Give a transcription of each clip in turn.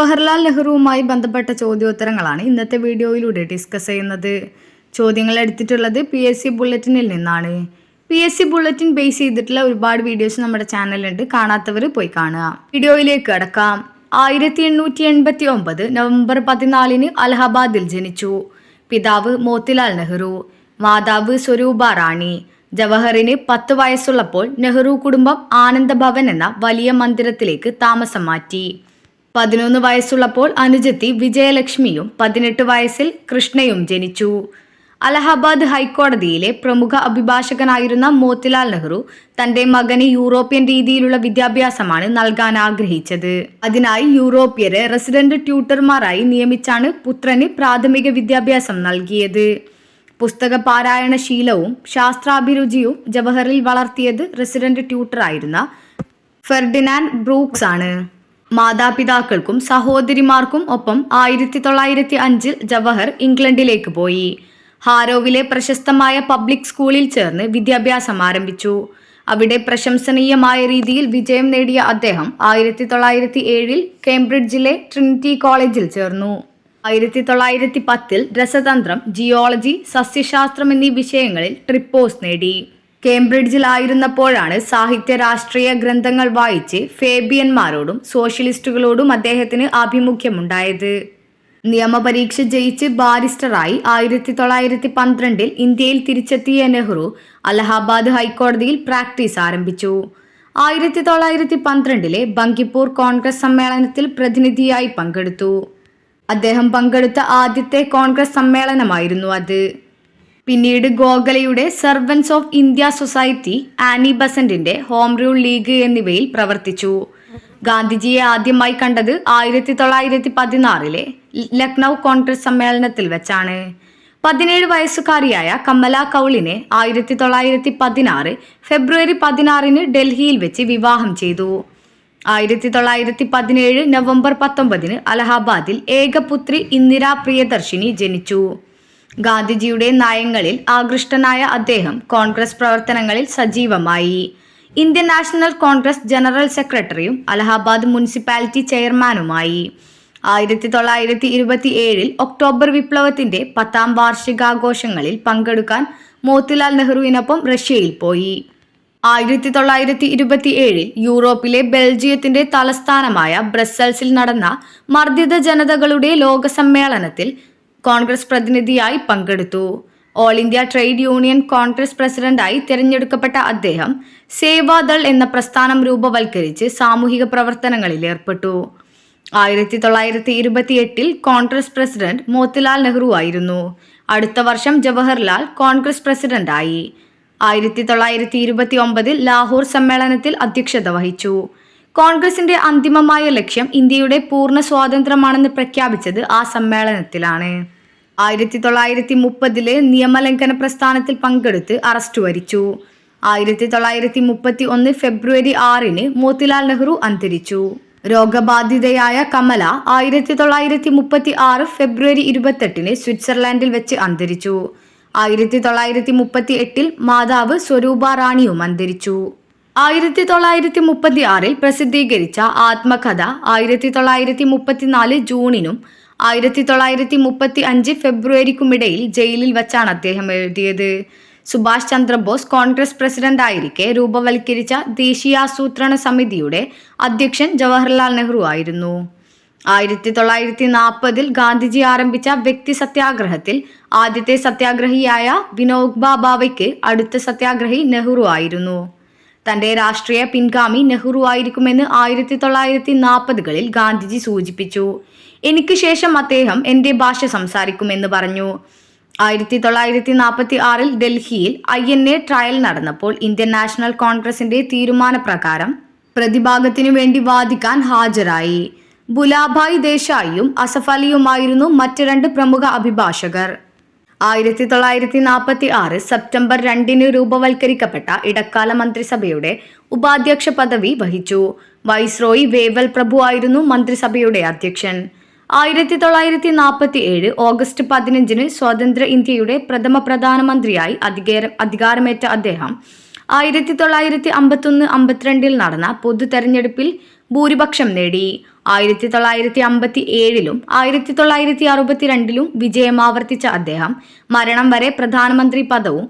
ജവഹർലാൽ നെഹ്റുവുമായി ബന്ധപ്പെട്ട ചോദ്യോത്തരങ്ങളാണ് ഇന്നത്തെ വീഡിയോയിലൂടെ ഡിസ്കസ് ചെയ്യുന്നത്. ചോദ്യങ്ങൾ എടുത്തിട്ടുള്ളത് പി എസ് സി ബുള്ളറ്റിനിൽ നിന്നാണ്. P S C bulletin base ചെയ്തിട്ടുള്ള ഒരുപാട് വീഡിയോസ് നമ്മുടെ ചാനലുണ്ട് കാണാത്തവർ പോയി കാണുക. വീഡിയോയിലേക്ക് കടക്കാം. ആയിരത്തി എണ്ണൂറ്റി എൺപത്തി ഒമ്പത് നവംബർ പതിനാലിന് അലഹബാദിൽ ജനിച്ചു. പിതാവ് മോത്തിലാൽ നെഹ്റു. മാതാവ് സ്വരൂപ റാണി. ജവഹറിന് പത്ത് വയസ്സുള്ളപ്പോൾ നെഹ്റു കുടുംബം ആനന്ദഭവൻ എന്ന വലിയ മന്ദിരത്തിലേക്ക് താമസം മാറ്റി. പതിനൊന്ന് വയസ്സുള്ളപ്പോൾ അനുജത്തി വിജയലക്ഷ്മിയും പതിനെട്ട് വയസ്സിൽ കൃഷ്ണയും ജനിച്ചു. അലഹബാദ് ഹൈക്കോടതിയിലെ പ്രമുഖ അഭിഭാഷകനായിരുന്ന മോത്തിലാൽ നെഹ്റു തന്റെ മകന് യൂറോപ്യൻ രീതിയിലുള്ള വിദ്യാഭ്യാസമാണ് നൽകാൻ ആഗ്രഹിച്ചത്. അതിനായി യൂറോപ്യരെ റെസിഡന്റ് ട്യൂട്ടർമാരായി നിയമിച്ചാണ് പുത്രന് പ്രാഥമിക വിദ്യാഭ്യാസം നൽകിയത്. പുസ്തക പാരായണ ശീലവും ശാസ്ത്രാഭിരുചിയും ജവഹറിൽ വളർത്തിയത് റെസിഡന്റ് ട്യൂട്ടറായിരുന്ന ഫെർഡിനാൻഡ് ബ്രൂക്സ് ആണ് മാതാപിതാക്കൾക്കും സഹോദരിമാർക്കും ഒപ്പം ആയിരത്തി തൊള്ളായിരത്തി അഞ്ചിൽ ജവഹർ ഇംഗ്ലണ്ടിലേക്ക് പോയി. ഹാരോവിലെ പ്രശസ്തമായ പബ്ലിക് സ്കൂളിൽ ചേർന്ന് വിദ്യാഭ്യാസം ആരംഭിച്ചു. അവിടെ പ്രശംസനീയമായ രീതിയിൽ വിജയം നേടിയ അദ്ദേഹം ആയിരത്തി തൊള്ളായിരത്തി ഏഴിൽ കേംബ്രിഡ്ജിലെ ട്രിനിറ്റി കോളേജിൽ ചേർന്നു. ആയിരത്തി തൊള്ളായിരത്തി പത്തിൽ രസതന്ത്രം ജിയോളജി സസ്യശാസ്ത്രം എന്നീ വിഷയങ്ങളിൽ ട്രിപ്പോസ് നേടി. കേംബ്രിഡ്ജിലായിരുന്നപ്പോഴാണ് സാഹിത്യ രാഷ്ട്രീയ ഗ്രന്ഥങ്ങൾ വായിച്ച് ഫേബിയന്മാരോടും സോഷ്യലിസ്റ്റുകളോടും അദ്ദേഹത്തിന് ആഭിമുഖ്യമുണ്ടായത്. നിയമപരീക്ഷ ജയിച്ച് ബാരിസ്റ്ററായി ആയിരത്തി തൊള്ളായിരത്തി പന്ത്രണ്ടിൽ ഇന്ത്യയിൽ തിരിച്ചെത്തിയ നെഹ്റു അലഹാബാദ് ഹൈക്കോടതിയിൽ പ്രാക്ടീസ് ആരംഭിച്ചു. ആയിരത്തി തൊള്ളായിരത്തി പന്ത്രണ്ടിലെ ബങ്കിപ്പൂർ കോൺഗ്രസ് സമ്മേളനത്തിൽ പ്രതിനിധിയായി പങ്കെടുത്തു. അദ്ദേഹം പങ്കെടുത്ത ആദ്യത്തെ കോൺഗ്രസ് സമ്മേളനമായിരുന്നു അത്. പിന്നീട് ഗോഖലയുടെ servants of India society Annie ബസന്റിന്റെ home rule league എന്നിവയിൽ പ്രവർത്തിച്ചു. ഗാന്ധിജിയെ ആദ്യമായി കണ്ടത് ആയിരത്തി തൊള്ളായിരത്തി പതിനാറിലെ ലക്നൗ കോൺഗ്രസ് സമ്മേളനത്തിൽ വെച്ചാണ്. പതിനേഴ് വയസ്സുകാരിയായ കമല കൗളിനെ ആയിരത്തി തൊള്ളായിരത്തി പതിനാറ് ഫെബ്രുവരി പതിനാറിന് ഡൽഹിയിൽ വെച്ച് വിവാഹം ചെയ്തു. ആയിരത്തി തൊള്ളായിരത്തി പതിനേഴ് നവംബർ പത്തൊമ്പതിന് അലഹാബാദിൽ ഏകപുത്രി ഇന്ദിരാ പ്രിയദർശിനി ജനിച്ചു. ഗാന്ധിജിയുടെ നയങ്ങളിൽ ആകൃഷ്ടനായ അദ്ദേഹം കോൺഗ്രസ് പ്രവർത്തനങ്ങളിൽ സജീവമായി. ഇന്ത്യൻ നാഷണൽ കോൺഗ്രസ് ജനറൽ സെക്രട്ടറിയും അലഹാബാദ് മുനിസിപ്പാലിറ്റി ചെയർമാനുമായി. ആയിരത്തി തൊള്ളായിരത്തി ഇരുപത്തി ഏഴിൽ ഒക്ടോബർ വിപ്ലവത്തിന്റെ പത്താം വാർഷികാഘോഷങ്ങളിൽ പങ്കെടുക്കാൻ മോത്തിലാൽ നെഹ്റുവിനൊപ്പം റഷ്യയിൽ പോയി. ആയിരത്തി തൊള്ളായിരത്തി ഇരുപത്തി ഏഴിൽ യൂറോപ്പിലെ ബെൽജിയത്തിന്റെ തലസ്ഥാനമായ ബ്രസൽസിൽ നടന്ന മർദ്ദിത ജനതകളുടെ ലോകസമ്മേളനത്തിൽ കോൺഗ്രസ് പ്രതിനിധിയായി പങ്കെടുത്തു. All India trade union Congress പ്രസിഡന്റായി തിരഞ്ഞെടുക്കപ്പെട്ട അദ്ദേഹം സേവാദൾ എന്ന പ്രസ്ഥാനം രൂപവൽക്കരിച്ച് സാമൂഹിക പ്രവർത്തനങ്ങളിൽ ഏർപ്പെട്ടു. ആയിരത്തി തൊള്ളായിരത്തി ഇരുപത്തി എട്ടിൽ കോൺഗ്രസ് പ്രസിഡന്റ് മോത്തിലാൽ നെഹ്റു ആയിരുന്നു. അടുത്ത വർഷം ജവഹർലാൽ കോൺഗ്രസ് പ്രസിഡന്റായി. ആയിരത്തി തൊള്ളായിരത്തി ഇരുപത്തി ഒമ്പതിൽ ലാഹോർ സമ്മേളനത്തിൽ അധ്യക്ഷത വഹിച്ചു. കോൺഗ്രസിന്റെ അന്തിമമായ ലക്ഷ്യം ഇന്ത്യയുടെ പൂർണ സ്വാതന്ത്ര്യമാണെന്ന് പ്രഖ്യാപിച്ചത് ആ സമ്മേളനത്തിലാണ്. ആയിരത്തി തൊള്ളായിരത്തി മുപ്പതിലെ നിയമലംഘന പ്രസ്ഥാനത്തിൽ പങ്കെടുത്ത് അറസ്റ്റ് വരിച്ചു. ആയിരത്തി തൊള്ളായിരത്തി മുപ്പത്തി ഒന്ന് ഫെബ്രുവരി ആറിന് മോത്തിലാൽ നെഹ്റു അന്തരിച്ചു. രോഗബാധിതയായ കമല ആയിരത്തി തൊള്ളായിരത്തി മുപ്പത്തി ആറ് ഫെബ്രുവരി ഇരുപത്തെട്ടിന് സ്വിറ്റ്സർലാൻഡിൽ വെച്ച് അന്തരിച്ചു. ആയിരത്തി തൊള്ളായിരത്തി മുപ്പത്തി എട്ടിൽ മാതാവ് സ്വരൂപ റാണിയും അന്തരിച്ചു. ആയിരത്തി തൊള്ളായിരത്തി മുപ്പത്തി ആറിൽ പ്രസിദ്ധീകരിച്ച ആത്മകഥ ആയിരത്തി തൊള്ളായിരത്തി മുപ്പത്തിനാല് ജൂണിനും ആയിരത്തി തൊള്ളായിരത്തി മുപ്പത്തി അഞ്ച് ഫെബ്രുവരിക്കുമിടയിൽ ജയിലിൽ വച്ചാണ് അദ്ദേഹം എഴുതിയത്. സുഭാഷ് ചന്ദ്രബോസ് കോൺഗ്രസ് പ്രസിഡന്റ് ആയിരിക്കെ രൂപവൽക്കരിച്ച ദേശീയാസൂത്രണ സമിതിയുടെ അധ്യക്ഷൻ ജവഹർലാൽ നെഹ്റു ആയിരുന്നു. ആയിരത്തി തൊള്ളായിരത്തി നാൽപ്പതിൽ ഗാന്ധിജി ആരംഭിച്ച വ്യക്തി സത്യാഗ്രഹത്തിൽ ആദ്യത്തെ സത്യാഗ്രഹിയായ വിനോബ ഭാവയ്ക്ക് അടുത്ത സത്യാഗ്രഹി നെഹ്റു ആയിരുന്നു. തന്റെ രാഷ്ട്രീയ പിൻഗാമി നെഹ്റു ആയിരിക്കുമെന്ന് ആയിരത്തി തൊള്ളായിരത്തി നാൽപ്പതുകളിൽ ഗാന്ധിജി സൂചിപ്പിച്ചു. എനിക്ക് ശേഷം അദ്ദേഹം എന്റെ ഭാഷ സംസാരിക്കുമെന്ന് പറഞ്ഞു. ആയിരത്തി തൊള്ളായിരത്തി നാൽപ്പത്തി ആറിൽ ഡൽഹിയിൽ ഐ എൻ എ ട്രയൽ നടന്നപ്പോൾ ഇന്ത്യൻ നാഷണൽ കോൺഗ്രസിന്റെ തീരുമാനപ്രകാരം പ്രതിഭാഗത്തിനു വേണ്ടി വാദിക്കാൻ ഹാജരായി. ബുലാഭായ് ദേശായിയും അസഫ് അലിയുമായിരുന്നു മറ്റ് രണ്ട് പ്രമുഖ അഭിഭാഷകർ. ആയിരത്തി തൊള്ളായിരത്തി നാൽപ്പത്തി ആറ് സെപ്റ്റംബർ രണ്ടിന് രൂപവൽക്കരിക്കപ്പെട്ട ഇടക്കാല മന്ത്രിസഭയുടെ ഉപാധ്യക്ഷ പദവി വഹിച്ചു. വൈസ്രോയി വേവൽ പ്രഭു ആയിരുന്നു മന്ത്രിസഭയുടെ അധ്യക്ഷൻ. ആയിരത്തി തൊള്ളായിരത്തി നാൽപ്പത്തി ഏഴ് ഓഗസ്റ്റ് പതിനഞ്ചിന് സ്വതന്ത്ര ഇന്ത്യയുടെ പ്രഥമ പ്രധാനമന്ത്രിയായി അധികാര അധികാരമേറ്റ അദ്ദേഹം. ആയിരത്തി തൊള്ളായിരത്തി അമ്പത്തൊന്ന് അമ്പത്തിരണ്ടിൽ നടന്ന പൊതു തെരഞ്ഞെടുപ്പിൽ ഭൂരിപക്ഷം നേടി. ആയിരത്തി തൊള്ളായിരത്തി അമ്പത്തി ഏഴിലും ആയിരത്തി തൊള്ളായിരത്തി അറുപത്തിരണ്ടിലും വിജയം ആവർത്തിച്ച അദ്ദേഹം മരണം വരെ പ്രധാനമന്ത്രി പദവും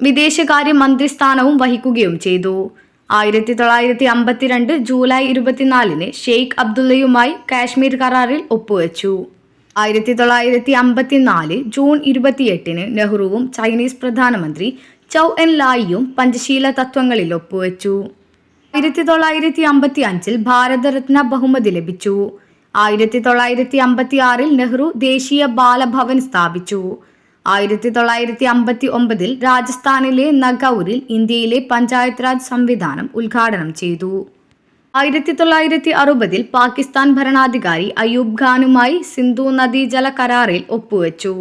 വിദേശകാര്യ മന്ത്രിസ്ഥാനവും വഹിക്കുകയും ചെയ്തു. ആയിരത്തി തൊള്ളായിരത്തി അമ്പത്തിരണ്ട് ജൂലൈ ഇരുപത്തിനാലിന് ഷെയ്ഖ് അബ്ദുള്ളയുമായി കാശ്മീർ കരാറിൽ ഒപ്പുവെച്ചു. ആയിരത്തി തൊള്ളായിരത്തി അമ്പത്തിനാല് ജൂൺ ഇരുപത്തിയെട്ടിന് നെഹ്റുവും ചൈനീസ് പ്രധാനമന്ത്രി ചൗ എൻ ലായിയും പഞ്ചശീല തത്വങ്ങളിൽ ഒപ്പുവെച്ചു. ആയിരത്തി തൊള്ളായിരത്തി അമ്പത്തി അഞ്ചിൽ ഭാരതരത്ന ബഹുമതി ലഭിച്ചു. ആയിരത്തി തൊള്ളായിരത്തി അമ്പത്തി ആറിൽ നെഹ്റു ദേശീയ ബാലഭവൻ സ്ഥാപിച്ചു. ആയിരത്തി തൊള്ളായിരത്തി അമ്പത്തി ഒമ്പതിൽ രാജസ്ഥാനിലെ നഗൌറിൽ ഇന്ത്യയിലെ പഞ്ചായത്ത് രാജ് സംവിധാനം ഉദ്ഘാടനം ചെയ്തു. ആയിരത്തി തൊള്ളായിരത്തി അറുപതിൽ പാകിസ്ഥാൻ ഭരണാധികാരി അയൂബ് ഖാനുമായി സിന്ധു നദീജല കരാറിൽ ഒപ്പുവെച്ചു.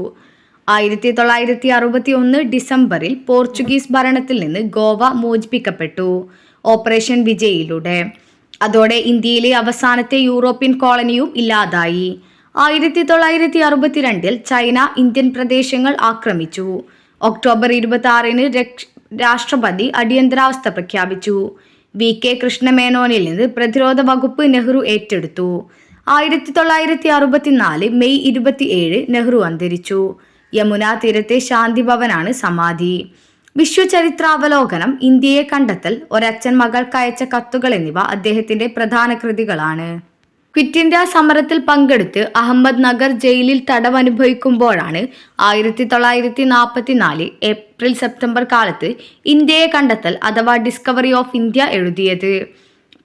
ആയിരത്തി തൊള്ളായിരത്തി അറുപത്തി ഒന്ന് ഡിസംബറിൽ പോർച്ചുഗീസ് ഭരണത്തിൽ നിന്ന് ഗോവ മോചിപ്പിക്കപ്പെട്ടു. ഓപ്പറേഷൻ വിജയിലൂടെ. അതോടെ ഇന്ത്യയിലെ അവസാനത്തെ യൂറോപ്യൻ കോളനിയും ഇല്ലാതായി. ആയിരത്തി തൊള്ളായിരത്തി അറുപത്തിരണ്ടിൽ ചൈന ഇന്ത്യൻ പ്രദേശങ്ങൾ ആക്രമിച്ചു. ഒക്ടോബർ ഇരുപത്തി ആറിന് രാഷ്ട്രപതി അടിയന്തരാവസ്ഥ പ്രഖ്യാപിച്ചു. വി. കെ. കൃഷ്ണമേനോനിൽ നിന്ന് പ്രതിരോധ വകുപ്പ് നെഹ്റു ഏറ്റെടുത്തു. ആയിരത്തി തൊള്ളായിരത്തി അറുപത്തിനാല് മെയ് ഇരുപത്തിയേഴ് നെഹ്റു അന്തരിച്ചു. യമുന തീരത്തെ ശാന്തിഭവനാണ് സമാധി. വിശ്വചരിത്രാവലോകനം ഇന്ത്യയെ കണ്ടെത്തൽ ഒരച്ഛൻ മകൾക്കയച്ച കത്തുകൾ എന്നിവ അദ്ദേഹത്തിന്റെ പ്രധാന കൃതികളാണ്. ക്വിറ്റ് ഇന്ത്യ സമരത്തിൽ പങ്കെടുത്ത് അഹമ്മദ് നഗർ ജയിലിൽ തടവനുഭവിക്കുമ്പോഴാണ് ആയിരത്തി തൊള്ളായിരത്തി നാൽപ്പത്തിനാല് ഏപ്രിൽ സെപ്റ്റംബർ കാലത്ത് ഇന്ത്യയെ കണ്ടെത്തൽ അഥവാ ഡിസ്കവറി ഓഫ് ഇന്ത്യ എഴുതിയത്.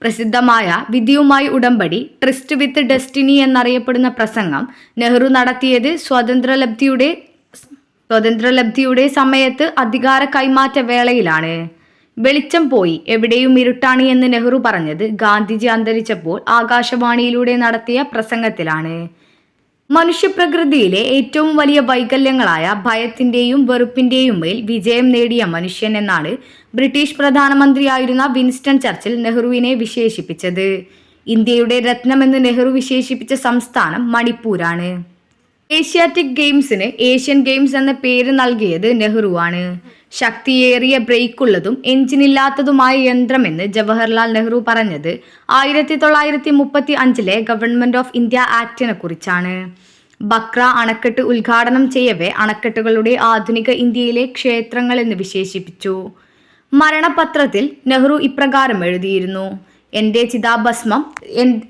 പ്രസിദ്ധമായ വിധിയുമായി ഉടമ്പടി ട്രിസ്റ്റ് വിത്ത് ഡെസ്റ്റിനി എന്നറിയപ്പെടുന്ന പ്രസംഗം നെഹ്റു നടത്തിയത് സ്വാതന്ത്ര്യലബ്ധിയുടെ സ്വാതന്ത്ര്യലബ്ധിയുടെ സമയത്ത് അധികാര കൈമാറ്റ വേളയിലാണ്. വെളിച്ചം പോയി. എവിടെയും ഇരുട്ടാണ് എന്ന് നെഹ്റു പറഞ്ഞത്. ഗാന്ധിജി അന്തരിച്ചപ്പോൾ ആകാശവാണിയിലൂടെ നടത്തിയ പ്രസംഗത്തിലാണ്. മനുഷ്യപ്രകൃതിയിലെ ഏറ്റവും വലിയ വൈകല്യങ്ങളായ ഭയത്തിന്റെയും വെറുപ്പിന്റെയും മേൽ വിജയം നേടിയ മനുഷ്യൻ എന്നാണ് ബ്രിട്ടീഷ് പ്രധാനമന്ത്രിയായിരുന്ന വിൻസ്റ്റൺ ചർച്ചിൽ നെഹ്റുവിനെ വിശേഷിപ്പിച്ചത്. ഇന്ത്യയുടെ രത്നമെന്ന് നെഹ്റു വിശേഷിപ്പിച്ച സംസ്ഥാനം മണിപ്പൂരാണ്. ഏഷ്യാറ്റിക് ഗെയിംസിന് ഏഷ്യൻ ഗെയിംസ് എന്ന പേര് നൽകിയത് നെഹ്റുവാണ് ശക്തിയേറിയ ബ്രേക്കുള്ളതും എഞ്ചിനില്ലാത്തതുമായ യന്ത്രമെന്ന് ജവഹർലാൽ നെഹ്റു പറഞ്ഞത് ആയിരത്തി തൊള്ളായിരത്തി മുപ്പത്തി അഞ്ചിലെ ഗവൺമെന്റ് ഓഫ് ഇന്ത്യ ആക്ടിനെ കുറിച്ചാണ്. ബക്ര അണക്കെട്ട് ഉദ്ഘാടനം ചെയ്യവേ അണക്കെട്ടുകളുടെ ആധുനിക ഇന്ത്യയിലെ ക്ഷേത്രങ്ങൾ എന്ന് വിശേഷിപ്പിച്ചു. മരണപത്രത്തിൽ നെഹ്റു ഇപ്രകാരം എഴുതിയിരുന്നു. എന്റെ ചിതാഭസ്മം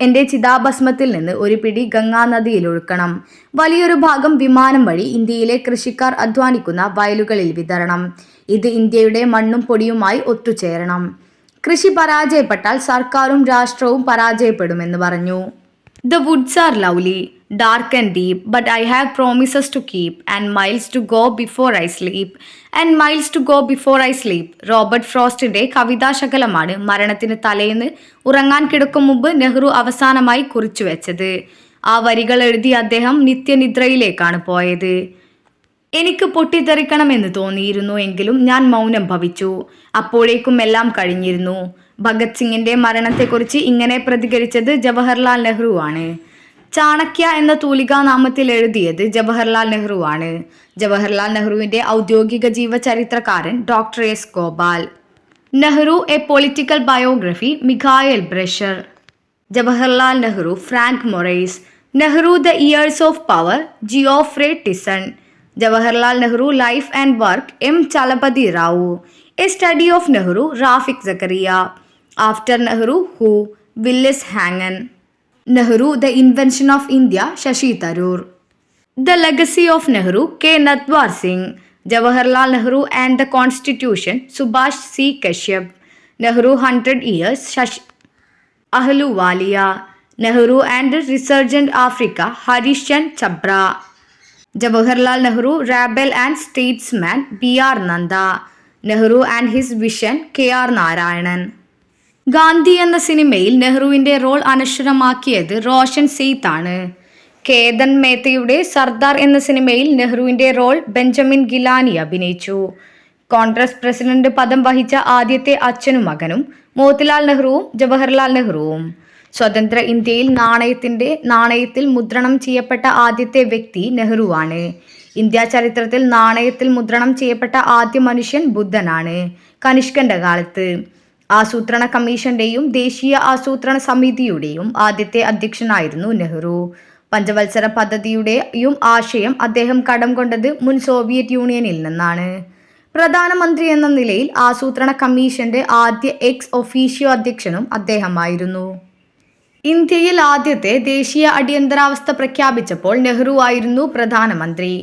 എന്റെ ചിതാഭസ്മത്തിൽ നിന്ന് ഒരു പിടി ഗംഗാ നദിയിൽ ഒഴുക്കണം. വലിയൊരു ഭാഗം വിമാനം വഴി ഇന്ത്യയിലെ കൃഷിക്കാർ അധ്വാനിക്കുന്ന വയലുകളിൽ വിതരണം. ഇത് ഇന്ത്യയുടെ മണ്ണും പൊടിയുമായി ഒത്തുചേരണം. കൃഷി പരാജയപ്പെട്ടാൽ സർക്കാരും രാഷ്ട്രവും പരാജയപ്പെടുമെന്ന് പറഞ്ഞു. The woods are lovely dark and deep but I have promises to keep and miles to go before I sleep and miles to go before I sleep Robert ഫ്രോസ്റ്റിന്റെ കവിതാശകലമാണ് മരണത്തിന് തലേന്ന് ഉറങ്ങാൻ കിടക്കും മുമ്പ് നെഹ്റു അവസാനമായി കുറിച്ചു വെച്ചത്. ആ വരികൾ എഴുതി അദ്ദേഹം നിത്യനിദ്രയിലേക്കാണ് പോയത്. എനിക്ക് പൊട്ടിത്തെറിക്കണമെന്ന് തോന്നിയിരുന്നു എങ്കിലും ഞാൻ മൗനം ഭവിച്ചു. അപ്പോഴേക്കും എല്ലാം കഴിഞ്ഞിരുന്നു. ഭഗത് സിംഗിന്റെ മരണത്തെക്കുറിച്ച് ഇങ്ങനെ പ്രതികരിച്ചത് ജവഹർലാൽ നെഹ്റു ആണ്. ചാണക്യ എന്ന തൂലികാ നാമത്തിൽ എഴുതിയത് ജവഹർലാൽ നെഹ്റു ആണ്. ജവഹർലാൽ നെഹ്റുവിന്റെ ഔദ്യോഗിക ജീവചരിത്രകാരൻ doctor S Gopal. Nehru A political biography Michael Brecher. Jawaharlal Nehru Frank Moraes. Nehru the years of power Geoffrey Tyson. Jawaharlal Nehru life and work M Chalapathi Rau. A study of Nehru Rafiq Zakaria after Nehru, who? Willis Hangan. Nehru, the invention of India, Shashi Tharoor. The legacy of Nehru, K. Natwar Singh. Jawaharlal Nehru and the Constitution, Subhash C. Kashyap. Nehru 100 years, Shashi Ahluwalia. Nehru and Resurgent Africa, Harishan Chabra. Jawaharlal Nehru, Rebel and Statesman, B. R. Nanda. Nehru and his vision, K. R. Narayanan. Gandhi എന്ന സിനിമയിൽ നെഹ്റുവിന്റെ role അനശ്വരമാക്കിയത് Roshan സെയ്ത്ത് ആണ് കേതൻ മേത്തയുടെ സർദാർ എന്ന സിനിമയിൽ നെഹ്റുവിന്റെ role Benjamin Gilani അഭിനയിച്ചു. Congress president പദം വഹിച്ച ആദ്യത്തെ അച്ഛനും മകനും മോത്തിലാൽ നെഹ്റുവും ജവഹർലാൽ നെഹ്റുവും. സ്വതന്ത്ര ഇന്ത്യയിൽ നാണയത്തിന്റെ നാണയത്തിൽ മുദ്രണം ചെയ്യപ്പെട്ട ആദ്യത്തെ വ്യക്തി നെഹ്റുവാണ്. ഇന്ത്യ ചരിത്രത്തിൽ നാണയത്തിൽ മുദ്രണം ചെയ്യപ്പെട്ട ആദ്യ മനുഷ്യൻ ബുദ്ധനാണ്. കനിഷ്കന്റെ കാലത്ത് ആസൂത്രണ കമ്മീഷന്റെയും ദേശീയ ആസൂത്രണ സമിതിയുടെയും ആദ്യത്തെ അധ്യക്ഷനായിരുന്നു നെഹ്റു. പഞ്ചവത്സര പദ്ധതിയുടെയും ആശയം അദ്ദേഹം കടം കൊണ്ടത് മുൻ സോവിയറ്റ് യൂണിയനിൽ നിന്നാണ്. പ്രധാനമന്ത്രി എന്ന നിലയിൽ ആസൂത്രണ കമ്മീഷന്റെ ആദ്യ എക്സ് ഒഫീഷ്യോ അധ്യക്ഷനും അദ്ദേഹമായിരുന്നു. ഇന്ത്യയിൽ ആദ്യത്തെ ദേശീയ അടിയന്തരാവസ്ഥ പ്രഖ്യാപിച്ചപ്പോൾ നെഹ്റു ആയിരുന്നു പ്രധാനമന്ത്രി.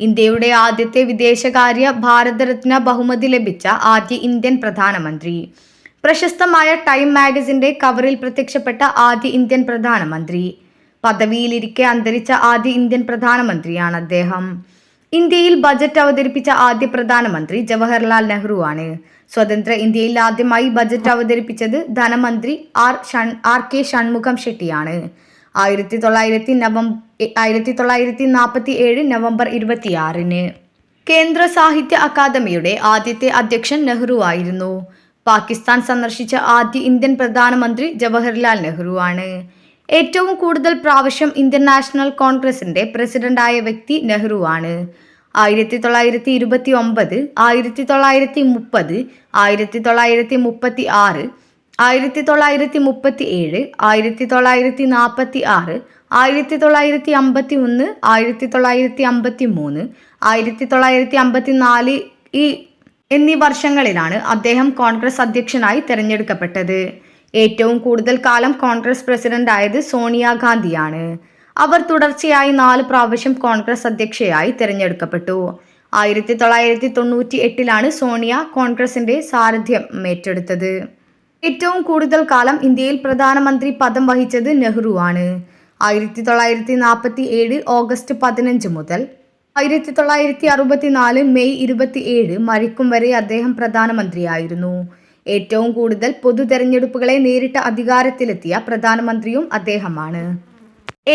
ഇന്ത്യയുടെ ആദ്യത്തെ വിദേശകാര്യ ഭാരതരത്ന ബഹുമതി ലഭിച്ച ആദ്യ ഇന്ത്യൻ പ്രധാനമന്ത്രി. പ്രശസ്തമായ ടൈം മാഗസിന്റെ കവറിൽ പ്രത്യക്ഷപ്പെട്ട ആദ്യ ഇന്ത്യൻ പ്രധാനമന്ത്രി. പദവിയിലിരിക്കെ അന്തരിച്ച ആദ്യ ഇന്ത്യൻ പ്രധാനമന്ത്രിയാണ് അദ്ദേഹം. ഇന്ത്യയിൽ ബജറ്റ് അവതരിപ്പിച്ച ആദ്യ പ്രധാനമന്ത്രി ജവഹർലാൽ നെഹ്റു ആണ്. സ്വതന്ത്ര ഇന്ത്യയിൽ ആദ്യമായി ബജറ്റ് അവതരിപ്പിച്ചത് ധനമന്ത്രി R Shan R K Shanmukham ഷെട്ടിയാണ്. ആയിരത്തി തൊള്ളായിരത്തി നവംബർ ആയിരത്തി തൊള്ളായിരത്തി നാൽപ്പത്തി ഏഴ് നവംബർ ഇരുപത്തിയാറിന് കേന്ദ്ര സാഹിത്യ അക്കാദമിയുടെ ആദ്യത്തെ അധ്യക്ഷൻ നെഹ്റു ആയിരുന്നു. പാകിസ്ഥാൻ സന്ദർശിച്ച ആദ്യ ഇന്ത്യൻ പ്രധാനമന്ത്രി ജവഹർലാൽ നെഹ്റു ആണ്. ഏറ്റവും കൂടുതൽ പ്രാവശ്യം ഇന്ത്യൻ നാഷണൽ കോൺഗ്രസിന്റെ പ്രസിഡന്റായ വ്യക്തി നെഹ്റു ആണ്. ആയിരത്തി തൊള്ളായിരത്തി ഇരുപത്തി ഒമ്പത് ആയിരത്തി തൊള്ളായിരത്തി മുപ്പത് ആയിരത്തി തൊള്ളായിരത്തി മുപ്പത്തി ആറ് ആയിരത്തി തൊള്ളായിരത്തി മുപ്പത്തി ഏഴ് ആയിരത്തി തൊള്ളായിരത്തി നാൽപ്പത്തി ആറ് ആയിരത്തി തൊള്ളായിരത്തി അമ്പത്തി ഒന്ന് ആയിരത്തി തൊള്ളായിരത്തി അമ്പത്തി മൂന്ന് ആയിരത്തി തൊള്ളായിരത്തി അമ്പത്തി നാല് ഈ എന്നീ വർഷങ്ങളിലാണ് അദ്ദേഹം കോൺഗ്രസ് അധ്യക്ഷനായി തെരഞ്ഞെടുക്കപ്പെട്ടത്. ഏറ്റവും കൂടുതൽ കാലം കോൺഗ്രസ് പ്രസിഡന്റ് ആയത് സോണിയാഗാന്ധിയാണ്. അവർ തുടർച്ചയായി നാല് പ്രാവശ്യം കോൺഗ്രസ് അധ്യക്ഷയായി തിരഞ്ഞെടുക്കപ്പെട്ടു. ആയിരത്തി തൊള്ളായിരത്തി തൊണ്ണൂറ്റി എട്ടിലാണ് സോണിയ കോൺഗ്രസിന്റെ സാരഥ്യം ഏറ്റെടുത്തത്. ഏറ്റവും കൂടുതൽ കാലം ഇന്ത്യയിൽ പ്രധാനമന്ത്രി പദം വഹിച്ചത് നെഹ്റു ആണ് ആയിരത്തി തൊള്ളായിരത്തി നാൽപ്പത്തി ഏഴ് ഓഗസ്റ്റ് പതിനഞ്ച് മുതൽ ആയിരത്തി തൊള്ളായിരത്തി അറുപത്തിനാല് മെയ് ഇരുപത്തി ഏഴ് മരിക്കും വരെ അദ്ദേഹം പ്രധാനമന്ത്രിയായിരുന്നു. ഏറ്റവും കൂടുതൽ പൊതു തെരഞ്ഞെടുപ്പുകളെ നേരിട്ട് അധികാരത്തിലെത്തിയ പ്രധാനമന്ത്രിയും അദ്ദേഹമാണ്.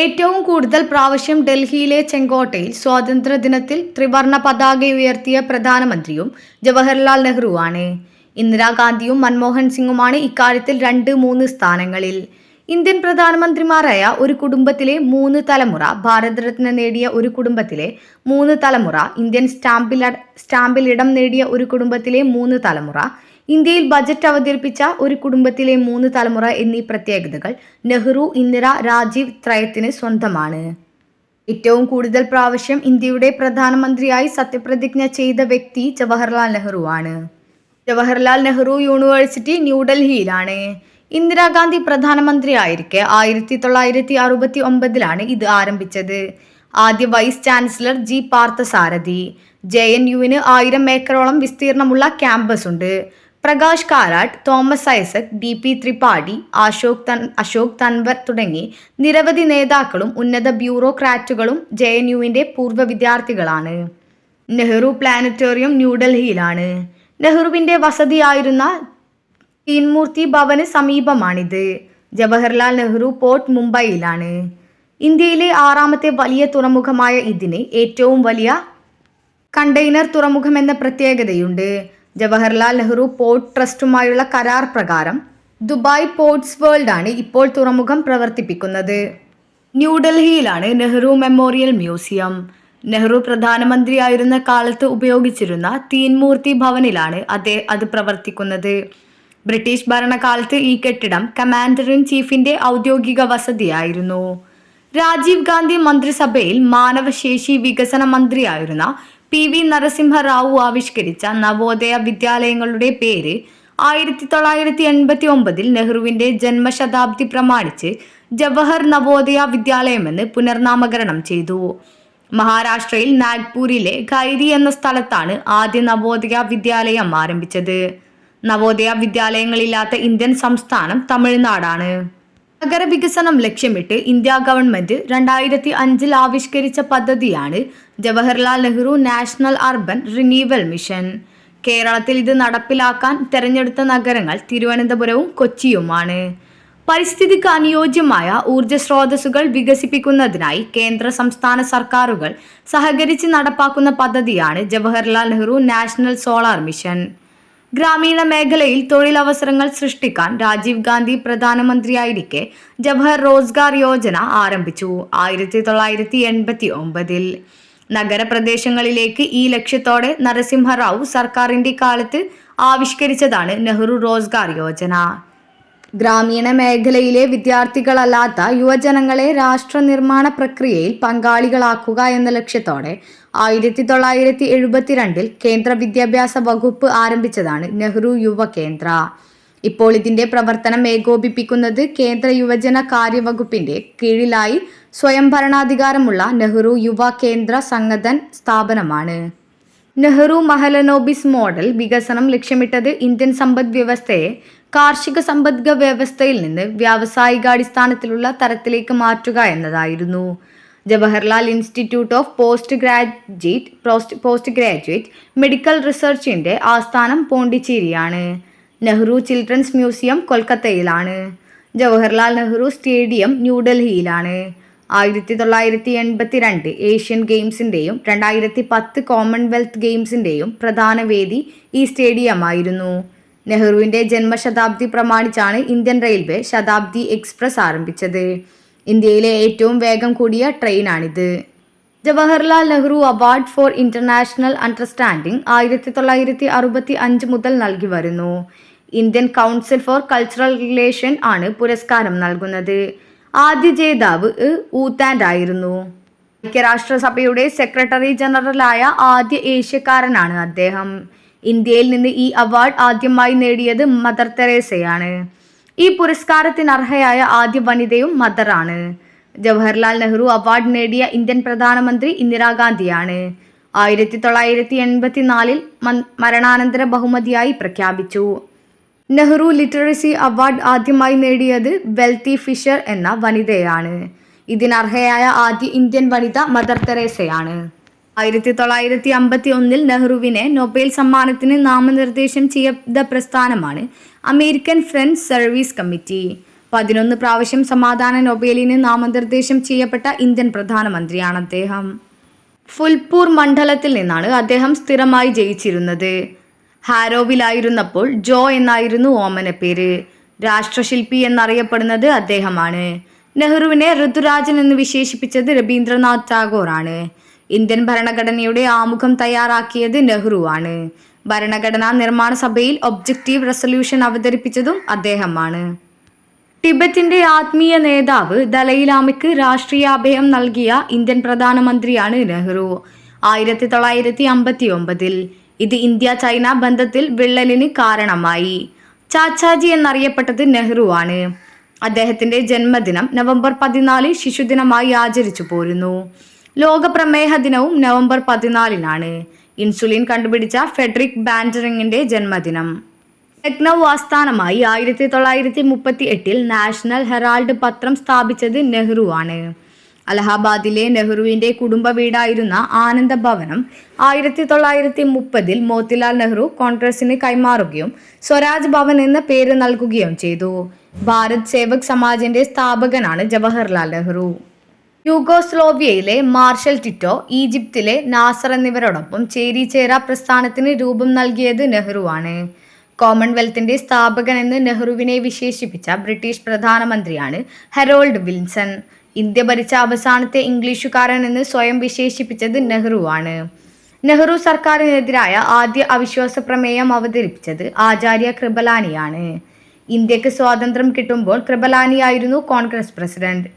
ഏറ്റവും കൂടുതൽ പ്രാവശ്യം ഡൽഹിയിലെ ചെങ്കോട്ടയിൽ സ്വാതന്ത്ര്യദിനത്തിൽ ത്രിവർണ പതാക ഉയർത്തിയ പ്രധാനമന്ത്രിയും ജവഹർലാൽ നെഹ്റുവാണ്. ഇന്ദിരാഗാന്ധിയും മൻമോഹൻ സിംഗുമാണ് ഇക്കാര്യത്തിൽ രണ്ട് മൂന്ന് സ്ഥാനങ്ങളിൽ. ഇന്ത്യൻ പ്രധാനമന്ത്രിമാരായ ഒരു കുടുംബത്തിലെ മൂന്ന് തലമുറ ഭാരതരത്ന നേടിയ ഒരു കുടുംബത്തിലെ മൂന്ന് തലമുറ ഇന്ത്യൻ സ്റ്റാമ്പിൽ സ്റ്റാമ്പിൽ ഇടം നേടിയ ഒരു കുടുംബത്തിലെ മൂന്ന് തലമുറ ഇന്ത്യയിൽ ബജറ്റ് അവതരിപ്പിച്ച ഒരു കുടുംബത്തിലെ മൂന്ന് തലമുറ എന്നീ പ്രത്യേകതകൾ നെഹ്റു ഇന്ദിര രാജീവ് ത്രയത്തിന് സ്വന്തമാണ്. ഏറ്റവും കൂടുതൽ പ്രാവശ്യം ഇന്ത്യയുടെ പ്രധാനമന്ത്രിയായി സത്യപ്രതിജ്ഞ ചെയ്ത വ്യക്തി ജവഹർലാൽ നെഹ്റുവാണ്. ജവഹർലാൽ നെഹ്റു യൂണിവേഴ്സിറ്റി ന്യൂഡൽഹിയിലാണ് ഇന്ദിരാഗാന്ധി പ്രധാനമന്ത്രിയായിരിക്കെ ആയിരത്തി തൊള്ളായിരത്തി അറുപത്തി ഒമ്പതിലാണ് ഇത് ആരംഭിച്ചത്. ആദ്യ vice chancellor G Parthasarathy. J N യുവിന് ആയിരം ഏക്കറോളം വിസ്തീർണമുള്ള ക്യാമ്പസ് ഉണ്ട്. പ്രകാശ് കാരാട്ട് തോമസ് ഐസക് ഡി പി ത്രിപാഠി അശോക് തൻ അശോക് തൻവർ തുടങ്ങി നിരവധി നേതാക്കളും ഉന്നത ബ്യൂറോക്രാറ്റുകളും ജെ എൻ യുവിന്റെ പൂർവ വിദ്യാർത്ഥികളാണ്. നെഹ്റു പ്ലാനറ്റോറിയം ന്യൂഡൽഹിയിലാണ് നെഹ്റുവിന്റെ വസതിയായിരുന്ന തീൻമൂർത്തി ഭവന് സമീപമാണിത്. ജവഹർലാൽ നെഹ്റു പോർട്ട് മുംബൈയിലാണ്. ഇന്ത്യയിലെ ആറാമത്തെ വലിയ തുറമുഖമായ ഇതിന് ഏറ്റവും വലിയ കണ്ടെയ്നർ തുറമുഖം എന്ന പ്രത്യേകതയുണ്ട്. ജവഹർലാൽ നെഹ്റു പോർട്ട് ട്രസ്റ്റുമായുള്ള കരാർ പ്രകാരം ദുബായ് പോർട്സ് വേൾഡ് ആണ് ഇപ്പോൾ തുറമുഖം പ്രവർത്തിപ്പിക്കുന്നത്. ന്യൂഡൽഹിയിലാണ് നെഹ്റു മെമ്മോറിയൽ മ്യൂസിയം. നെഹ്റു പ്രധാനമന്ത്രിയായിരുന്ന കാലത്ത് ഉപയോഗിച്ചിരുന്ന തീൻമൂർത്തി ഭവനിലാണ് അതേ അത് പ്രവർത്തിക്കുന്നത്. ബ്രിട്ടീഷ് ഭരണകാലത്ത് ഈ കെട്ടിടം കമാൻഡർ ഇൻ ചീഫിന്റെ ഔദ്യോഗിക വസതിയായിരുന്നു. രാജീവ് ഗാന്ധി മന്ത്രിസഭയിൽ മാനവശേഷി വികസന മന്ത്രിയായിരുന്ന പി വി നരസിംഹറാവു ആവിഷ്കരിച്ച നവോദയ വിദ്യാലയങ്ങളുടെ പേര് ആയിരത്തി തൊള്ളായിരത്തി എൺപത്തി ഒമ്പതിൽ നെഹ്റുവിന്റെ ജന്മശതാബ്ദി പ്രമാണിച്ച് ജവഹർ നവോദയ വിദ്യാലയമെന്ന് പുനർനാമകരണം ചെയ്തു. മഹാരാഷ്ട്രയിൽ നാഗ്പൂരിലെ ഖൈരി എന്ന സ്ഥലത്താണ് ആദ്യ നവോദയ വിദ്യാലയം ആരംഭിച്ചത്. നവോദയ വിദ്യാലയങ്ങളില്ലാത്ത ഇന്ത്യൻ സംസ്ഥാനം തമിഴ്നാടാണ്. നഗര വികസനം ലക്ഷ്യമിട്ട് ഇന്ത്യ ഗവൺമെന്റ് രണ്ടായിരത്തി അഞ്ചിൽ ആവിഷ്കരിച്ച പദ്ധതിയാണ് Jawaharlal Nehru national urban renewal mission. കേരളത്തിൽ ഇത് നടപ്പിലാക്കാൻ തെരഞ്ഞെടുത്ത നഗരങ്ങൾ തിരുവനന്തപുരവും കൊച്ചിയുമാണ്. പരിസ്ഥിതിക്ക് അനുയോജ്യമായ ഊർജ സ്രോതസ്സുകൾ വികസിപ്പിക്കുന്നതിനായി കേന്ദ്ര സംസ്ഥാന സർക്കാരുകൾ സഹകരിച്ച് നടപ്പാക്കുന്ന പദ്ധതിയാണ് Jawaharlal Nehru national solar mission. ഗ്രാമീണ മേഖലയിൽ തൊഴിലവസരങ്ങൾ സൃഷ്ടിക്കാൻ രാജീവ് ഗാന്ധി പ്രധാനമന്ത്രിയായിരിക്കെ ജവഹർ റോസ്ഗാർ യോജന ആരംഭിച്ചു ആയിരത്തി തൊള്ളായിരത്തി എൺപത്തി ഒമ്പതിൽ. നഗരപ്രദേശങ്ങളിലേക്ക് ഈ ലക്ഷ്യത്തോടെ നരസിംഹറാവു സർക്കാരിന്റെ കാലത്ത് ആവിഷ്കരിച്ചതാണ് നെഹ്റു റോസ്ഗാർ യോജന. ഗ്രാമീണ മേഖലയിലെ വിദ്യാർത്ഥികളല്ലാത്ത യുവജനങ്ങളെ രാഷ്ട്ര നിർമ്മാണ പ്രക്രിയയിൽ പങ്കാളികളാക്കുക എന്ന ലക്ഷ്യത്തോടെ ആയിരത്തി തൊള്ളായിരത്തി എഴുപത്തിരണ്ടിൽ കേന്ദ്ര വിദ്യാഭ്യാസ വകുപ്പ് ആരംഭിച്ചതാണ് നെഹ്റു യുവ കേന്ദ്ര. ഇപ്പോൾ ഇതിന്റെ പ്രവർത്തനം ഏകോപിപ്പിക്കുന്നത് കേന്ദ്ര യുവജന കാര്യവകുപ്പിന്റെ കീഴിലായി സ്വയംഭരണാധികാരമുള്ള നെഹ്റു യുവ കേന്ദ്ര സംഗതൻ സ്ഥാപനമാണ്. നെഹ്റു മഹലനോബിസ് മോഡൽ വികസനം ലക്ഷ്യമിട്ടത് ഇന്ത്യൻ സമ്പദ് വ്യവസ്ഥയെ കാർഷിക സമ്പദ് വ്യവസ്ഥയിൽ നിന്ന് വ്യാവസായികാടിസ്ഥാനത്തിലുള്ള തരത്തിലേക്ക് മാറ്റുക എന്നതായിരുന്നു. Jawaharlal institute of post graduate post graduate medical റിസർച്ചിന്റെ ആസ്ഥാനം പോണ്ടിച്ചേരിയാണ്. നെഹ്റു ചിൽഡ്രൻസ് മ്യൂസിയം കൊൽക്കത്തയിലാണ്. ജവഹർലാൽ നെഹ്റു സ്റ്റേഡിയം ന്യൂഡൽഹിയിലാണ്. ആയിരത്തി തൊള്ളായിരത്തി എൺപത്തി രണ്ട് ഏഷ്യൻ ഗെയിംസിന്റെയും രണ്ടായിരത്തി പത്ത് കോമൺവെൽത്ത് ഗെയിംസിന്റെയും പ്രധാന വേദി ഈ സ്റ്റേഡിയമായിരുന്നു. നെഹ്റുവിന്റെ ജന്മശതാബ്ദി പ്രമാണിച്ചാണ് ഇന്ത്യൻ റെയിൽവേ ശതാബ്ദി എക്സ്പ്രസ് ആരംഭിച്ചത്. ഇന്ത്യയിലെ ഏറ്റവും വേഗം കൂടിയ ട്രെയിനാണിത്. Jawaharlal Nehru award for international understanding ആയിരത്തി തൊള്ളായിരത്തി അറുപത്തി അഞ്ച് മുതൽ നൽകി വരുന്നു. Indian council for cultural relation ആണ് പുരസ്കാരം നൽകുന്നത്. ആദ്യ ജേതാവ് ഊത്താൻഡ് ആയിരുന്നു ഐക്യരാഷ്ട്രസഭയുടെ സെക്രട്ടറി ജനറലായ ആദ്യ ഏഷ്യക്കാരനാണ് അദ്ദേഹം. ഇന്ത്യയിൽ നിന്ന് ഈ അവാർഡ് ആദ്യമായി നേടിയത് മദർ തെരേസയാണ്. ഈ പുരസ്കാരത്തിന് അർഹയായ ആദ്യ വനിതയും മദറാണ് ജവഹർലാൽ നെഹ്റു അവാർഡ് നേടിയ ഇന്ത്യൻ പ്രധാനമന്ത്രി ഇന്ദിരാഗാന്ധിയാണ്. ആയിരത്തി തൊള്ളായിരത്തി എൺപത്തിനാലിൽ മരണാനന്തര ബഹുമതിയായി പ്രഖ്യാപിച്ചു. നെഹ്റു ലിറ്ററസി അവാർഡ് ആദ്യമായി നേടിയത് വെൽത്തി ഫിഷർ എന്ന വനിതയാണ്. ഇതിനർഹയായ ആദ്യ ഇന്ത്യൻ വനിത മദർ തെരേസയാണ്. ആയിരത്തി തൊള്ളായിരത്തി അമ്പത്തി ഒന്നിൽ നെഹ്റുവിനെ നൊബേൽ സമ്മാനത്തിന് നാമനിർദ്ദേശം ചെയ്ത പ്രസ്ഥാനമാണ് അമേരിക്കൻ ഫ്രണ്ട്സ് സർവീസ് കമ്മിറ്റി. പതിനൊന്ന് പ്രാവശ്യം സമാധാന നൊബേലിന് നാമനിർദ്ദേശം ചെയ്യപ്പെട്ട ഇന്ത്യൻ പ്രധാനമന്ത്രിയാണ് അദ്ദേഹം. ഫുൽപൂർ മണ്ഡലത്തിൽ നിന്നാണ് അദ്ദേഹം സ്ഥിരമായി ജയിച്ചിരുന്നത്. ഹാരോവിലായിരുന്നപ്പോൾ ജോ എന്നായിരുന്നു ഓമന പേര്. രാഷ്ട്രശില്പി എന്നറിയപ്പെടുന്നത് അദ്ദേഹമാണ്. നെഹ്റുവിനെ ഋതുരാജൻ എന്ന് വിശേഷിപ്പിച്ചത് രവീന്ദ്രനാഥ് ടാഗോറാണ്. ഇന്ത്യൻ ഭരണഘടനയുടെ ആമുഖം തയ്യാറാക്കിയത് നെഹ്റുവാണ് ഭരണഘടനാ നിർമ്മാണ സഭയിൽ ഒബ്ജക്റ്റീവ് റെസൊല്യൂഷൻ അവതരിപ്പിച്ചതും അദ്ദേഹമാണ്. ടിബറ്റിന്റെ ആത്മീയ നേതാവ് ദലൈലാമയ്ക്ക് രാഷ്ട്രീയാഭയം നൽകിയ ഇന്ത്യൻ പ്രധാനമന്ത്രിയാണ് നെഹ്റു. ആയിരത്തി തൊള്ളായിരത്തി അമ്പത്തി ഒമ്പതിൽ ഇത് ഇന്ത്യ ചൈന ബന്ധത്തിൽ വിള്ളലിന് കാരണമായി. ചാച്ചാജി എന്നറിയപ്പെട്ടത് നെഹ്റുവാണ് അദ്ദേഹത്തിന്റെ ജന്മദിനം നവംബർ പതിനാല് ശിശുദിനമായി ആചരിച്ചു പോരുന്നു. ലോക പ്രമേഹ ദിനവും നവംബർ പതിനാലിനാണ്. ഇൻസുലിൻ കണ്ടുപിടിച്ച ഫെഡറിക് ബാൻഡറിങ്ങിന്റെ ജന്മദിനം. ലക്നൗ ആസ്ഥാനമായി ആയിരത്തി തൊള്ളായിരത്തി മുപ്പത്തി എട്ടിൽ നാഷണൽ ഹെറാൾഡ് പത്രം സ്ഥാപിച്ചത് നെഹ്റു ആണ് അലഹാബാദിലെ നെഹ്റുവിന്റെ കുടുംബ വീടായിരുന്ന ആനന്ദ ഭവനം ആയിരത്തി തൊള്ളായിരത്തി മുപ്പതിൽ മോത്തിലാൽ നെഹ്റു കോൺഗ്രസിന് കൈമാറുകയും സ്വരാജ് ഭവൻ എന്ന പേര് നൽകുകയും ചെയ്തു. ഭാരത് സേവക് സമാജിന്റെ സ്ഥാപകനാണ് ജവഹർലാൽ നെഹ്റു. യൂഗോസ്ലോവിയയിലെ മാർഷൽ ടിറ്റോ ഈജിപ്തിലെ നാസർ എന്നിവരോടൊപ്പം ചേരിചേര പ്രസ്ഥാനത്തിന് രൂപം നൽകിയത് നെഹ്റുവാണ്. കോമൺവെൽത്തിന്റെ സ്ഥാപകൻ എന്ന് നെഹ്റുവിനെ വിശേഷിപ്പിച്ച ബ്രിട്ടീഷ് പ്രധാനമന്ത്രിയാണ് ഹെറോൾഡ് വിൽസൺ. ഇന്ത്യ ഭരിച്ച അവസാനത്തെ ഇംഗ്ലീഷുകാരൻ എന്ന് സ്വയം വിശേഷിപ്പിച്ചത് നെഹ്റുവാണ്. നെഹ്റു സർക്കാരിനെതിരായ ആദ്യ അവിശ്വാസ പ്രമേയം അവതരിപ്പിച്ചത് ആചാര്യ കൃപലാനിയാണ്. ഇന്ത്യയ്ക്ക് സ്വാതന്ത്ര്യം കിട്ടുമ്പോൾ കൃപലാനിയായിരുന്നു കോൺഗ്രസ് പ്രസിഡന്റ്.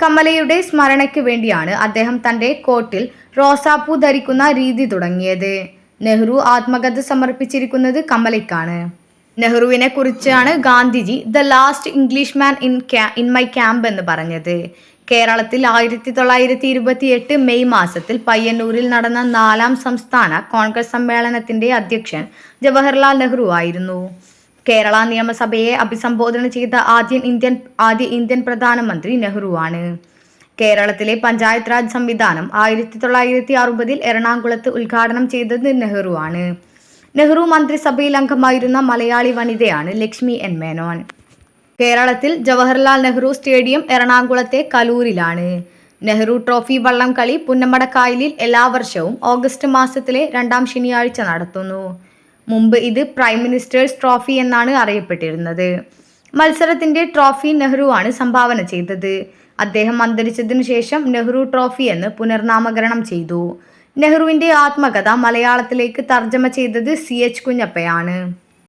കമലയുടെ സ്മരണയ്ക്ക് വേണ്ടിയാണ് അദ്ദേഹം തന്റെ കോട്ടിൽ റോസാപ്പൂ ധരിക്കുന്ന രീതി തുടങ്ങിയത്. നെഹ്റു ആത്മകഥ സമർപ്പിച്ചിരിക്കുന്നത് കമലയ്ക്കാണ്. നെഹ്റുവിനെ കുറിച്ചാണ് Gandhiji the last Englishman in in my camp എന്ന് പറഞ്ഞത്. കേരളത്തിൽ ആയിരത്തി തൊള്ളായിരത്തി ഇരുപത്തി എട്ട് മെയ് മാസത്തിൽ പയ്യന്നൂരിൽ നടന്ന നാലാം സംസ്ഥാന കോൺഗ്രസ് സമ്മേളനത്തിന്റെ അധ്യക്ഷൻ ജവഹർലാൽ നെഹ്റു ആയിരുന്നു. കേരള നിയമസഭയെ അഭിസംബോധന ചെയ്ത ആദ്യ ഇന്ത്യൻ ആദ്യ ഇന്ത്യൻ പ്രധാനമന്ത്രി നെഹ്റുവാണ്. കേരളത്തിലെ പഞ്ചായത്ത് രാജ് സംവിധാനം ആയിരത്തി തൊള്ളായിരത്തി അറുപതിൽ എറണാകുളത്ത് ഉദ്ഘാടനം ചെയ്തത് നെഹ്റുവാണ്. നെഹ്റു മന്ത്രിസഭയിൽ അംഗമായിരുന്ന മലയാളി വനിതയാണ് ലക്ഷ്മി എൻ മേനോൻ. കേരളത്തിൽ ജവഹർലാൽ നെഹ്റു സ്റ്റേഡിയം എറണാകുളത്തെ കലൂരിലാണ്. നെഹ്റു ട്രോഫി വള്ളംകളി പുന്നമടക്കായലിൽ എല്ലാ വർഷവും ഓഗസ്റ്റ് മാസത്തിലെ രണ്ടാം ശനിയാഴ്ച നടത്തുന്നു. മുമ്പ് ഇത് പ്രൈം മിനിസ്റ്റേഴ്സ് ട്രോഫി എന്നാണ് അറിയപ്പെട്ടിരുന്നത്. മത്സരത്തിന്റെ ട്രോഫി നെഹ്റു ആണ് സംഭാവന ചെയ്തത്. അദ്ദേഹം അന്തരിച്ചതിനു ശേഷം നെഹ്റു ട്രോഫി എന്ന് പുനർനാമകരണം ചെയ്തു. നെഹ്റുവിന്റെ ആത്മകഥ മലയാളത്തിലേക്ക് തർജമ ചെയ്തത് സി എച്ച് കുഞ്ഞപ്പയാണ്.